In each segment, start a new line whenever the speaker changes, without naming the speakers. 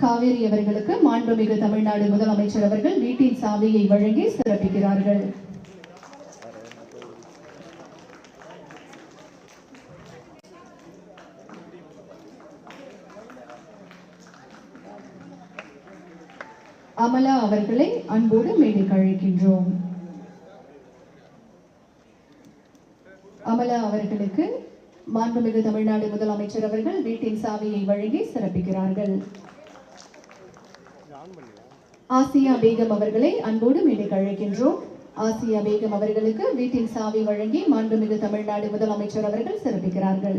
காவேரி அவர்களுக்கு மாண்புமிகு தமிழ்நாடு முதலமைச்சர் அவர்கள் வீட்டின் சாவியை வழங்கி சிறப்பிக்கிறார்கள். அமலா அவர்களை அன்போடு மேடைக்கு அழைக்கின்றோம். அமலா அவர்களுக்கு மாண்புமிகு தமிழ்நாடு முதலமைச்சர் அவர்கள் வீட்டின் சாவியை வழங்கி சிறப்பிக்கிறார்கள். ஆசியா பேகம் அவர்களை அன்போடு மேடைக்கு அழைக்கின்றோம். ஆசியா பேகம் அவர்களுக்கு வீட்டின் சாவி வழங்கி மாண்புமிகு தமிழ்நாடு முதலமைச்சர் அவர்கள் சிறப்பிக்கிறார்கள்.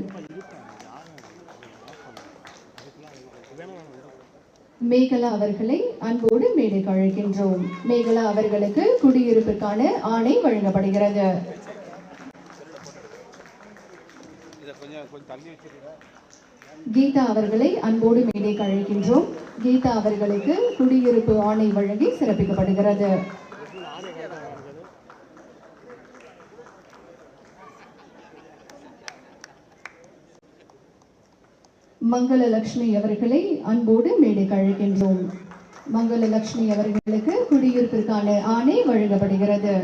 மேகலா அவர்களை அன்போடு மேடைக்கு அழைக்கின்றோம். மேகலா அவர்களுக்கு குடியிருப்பிற்கான ஆணை வழங்கப்படுகிறது. கீதா அவர்களை அன்போடு மேடைக்கு அழைக்கின்றோம் கீதா அவர்களுக்கு குடியிருப்பு ஆணை வழங்கி சிறப்பிக்கப்படுகிறது. மங்களலட்சுமி அவர்களை அன்போடு மேடைக்கு அழைக்கின்றோம் மங்களலட்சுமி அவர்களுக்கு குடியிருப்பிற்கான ஆணை வழங்கப்படுகிறது.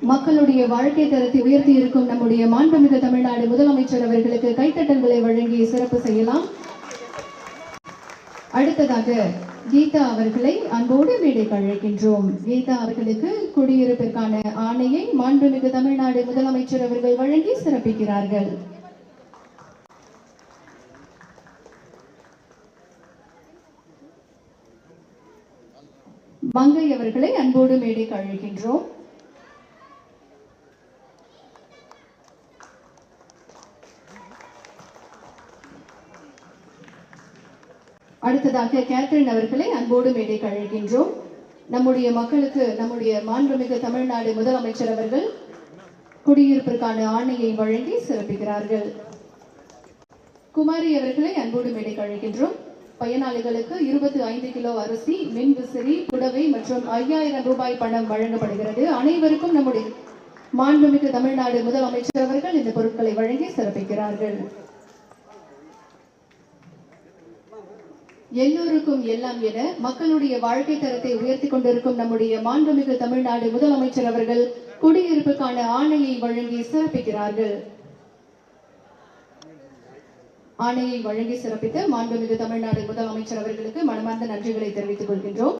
மக்களுடைய வாழ்க்கை தரத்தை உயர்த்தி இருக்கும் நம்முடைய மாண்புமிகு தமிழ்நாடு முதலமைச்சர் அவர்களுக்கு கைத்தட்டல்களை வழங்கி சிறப்பு செய்யலாம். அடுத்ததாக கீதா அவர்களை அன்போடு மேடைக்கு அழைக்கின்றோம். கீதா அவர்களுக்கு குடியிருப்பிற்கான ஆணையை மாண்புமிகு தமிழ்நாடு முதலமைச்சர் அவர்கள் வழங்கி சிறப்பிக்கிறார்கள். மங்கை அவர்களை அன்போடு மேடைக்கு அழைக்கின்றோம். அடுத்ததாக கேத்ரின் அவர்களை அன்போடு மேடைக்கு அழைக்கின்றோம் நம்முடைய மக்களுக்கு நம்முடைய மாண்புமிகு தமிழ்நாடு முதலமைச்சர் அவர்கள் குடியிருப்பிற்கான ஆணையை வழங்கி சிறப்பிக்கிறார்கள். குமாரி அவர்களை அன்போடு மேடைக்கு அழைக்கின்றோம் பயனாளிகளுக்கு இருபத்தி ஐந்து கிலோ அரிசி மின் விசிறி புடவை மற்றும் ஐயாயிரம் ரூபாய் பணம் வழங்கப்படுகிறது. அனைவருக்கும் நம்முடைய மாண்புமிகு தமிழ்நாடு முதலமைச்சர் அவர்கள் இந்த பொருட்களை வழங்கி சிறப்பிக்கிறார்கள். எல்லோருக்கும் எல்லாம் என மக்களுடைய வாழ்க்கை தரத்தை உயர்த்தி கொண்டிருக்கும் நம்முடைய மாண்புமிகு தமிழ்நாடு முதலமைச்சர் அவர்கள் குடியிருப்புக்கான ஆணையை வழங்கி சிறப்பிக்கிறார்கள். ஆணையை வழங்கி சிறப்பித்த மாண்புமிகு தமிழ்நாடு முதலமைச்சர் அவர்களுக்கு மனமார்ந்த நன்றிகளை தெரிவித்துக் கொள்கின்றோம்.